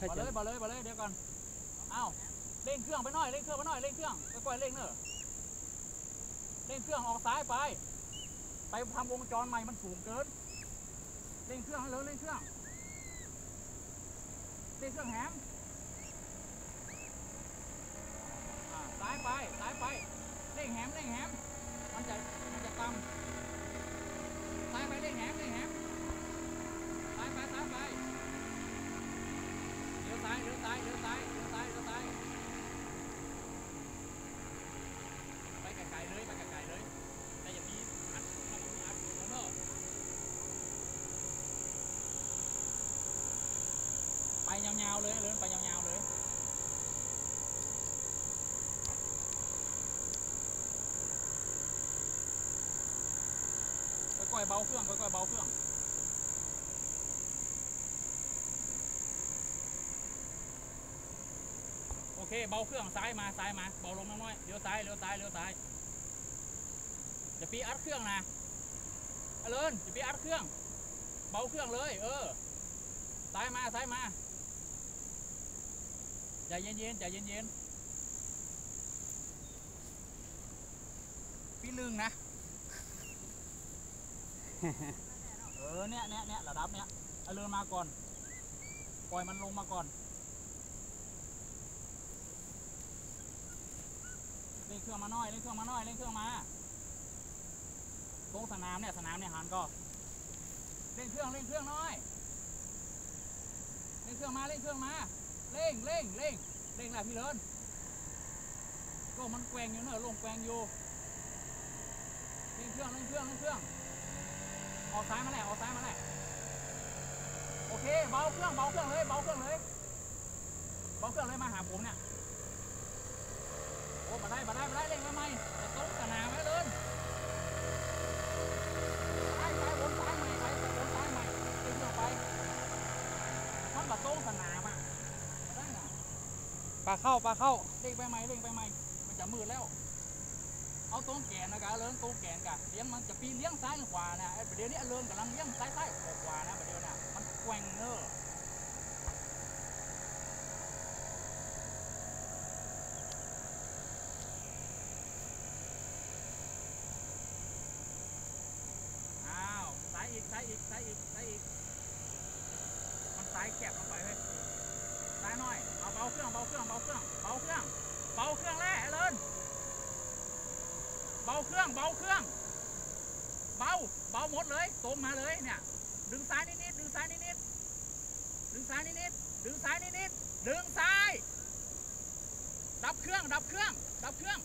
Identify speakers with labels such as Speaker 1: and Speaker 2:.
Speaker 1: บอ
Speaker 2: จะ
Speaker 1: เลยบอลเลยบอลเลยเดี๋ยวก่อนเอ้าเร่งเครื่องไปหน่อยเร่งเครื่องไปหน่อยเร่งเครื่องค่อยๆเร่งเนอะเร่งเครื่องออกซ้ายไป ไปทำวงจรใหม่มันสูงเกินเร่งเครื่องให้เลยเร่งเครื่องเร่งเครื่องแหมอ่าซ้ายไปซ้ายไปเร่งแหมเร่งแหมมันจะมันจะต่ำซ้ายไปเร่งแหมเร่งแหมซ้ายไปซ้ายไป เลี้ยวซ้ายเลี้ยวซ้ายเลี้ยวซ้ายเลี้ยวซ้ายเลี้ยวซ้ายไปไกลๆเลยไปไกลๆเลยแต่อย่ามีอัดมันมีอัดอยู่แล้วเนอะไปยาวๆเลยเลินไปยาวๆเลยค่อยๆเบาเครื่องค่อยๆเบาเครื่องโอเคเบาเครื่องซ้ายมาซ้ายมาเบาลงน้อยๆเลี้ยวซ้ายเลี้ยวซ้ายเลี้ยวซ้ายอย่าปีอัดเครื่องนะเลินอย่าปีอัดเครื่อง เบาเครื่องเลย เออซ้ายมาซ้ายมา ใจเย็นๆใจเย็นๆพี่ลึงนะ เออเนี่ยเนี่ยเนี่ยระดับเนี่ยเอาเลินมาก่อน ปล่อยมันลงมาก่อนเร่งเครื่องมาหน่อยเร่งเครื่องมาหน่อยเร่งเครื่องมาโตรงสนามเนี่ยสนามเนี่ยหันก็เร่งเครื่องเร่งเครื่องน่อยเร่งเครื่องมาเร่งเครื่องมา เร่งเร่งเร่งเร่งแหละพี่เลินก็มันแกว่งอยู่เนอะลงแกว่งอยู่เร่งเครื่องเร่งเครื่องเร่งเครื่องออกซ้ายมาแหละออกซ้ายมาแหละโอเคเบาเครื่องเบาเครื่องเลยเบาเครื่องเลยเบาเครื่องเลยมาหาผมเนี่ยโอ้มาได้มาได้มาได้เร่งมาใหม่แต่ตรงสนามไว้เลยไปไปวนซ้ายใหม่ไปไปวนซ้ายใหม่เร่งเครื่องไปมันแบบตรงสนาม
Speaker 2: ปลาเข้าปลาเข้า
Speaker 1: เร่งไปใหม่เร่งไปใหม่มันจะมืดแล้ว เอาตรงแกนนะกะเลินตรงแกนกะเลี้ยงมันจะปีเลี้ยงซ้ายหรือขวานะไอ้ประเดี๋ยวนี้เลินกำลังเลี้ยงซ้ายซ้ายขวาขวานะประเดี๋ยวน่ะมันแกว่งเนออ้าวซ้ายอีกซ้ายอีกซ้ายอีกซ้ายอีก มันซ้ายแคบลงไปเฮ้ยซ้ายหน่อย เอาเบาเครื่องเบาเครื่องเบาเครื่องเบาเครื่องเบาเครื่องแล้วเลินเบาเครื่องเบาเครื่องเบาเบาหมดเลยตรงมาเลยเนี่ยดึงซ้ายนิดๆดึงซ้ายนิดๆดึงซ้ายนิดๆดึงซ้ายนิดๆดึงซ้าย ดับเครื่องดับเครื่องดับเครื่อง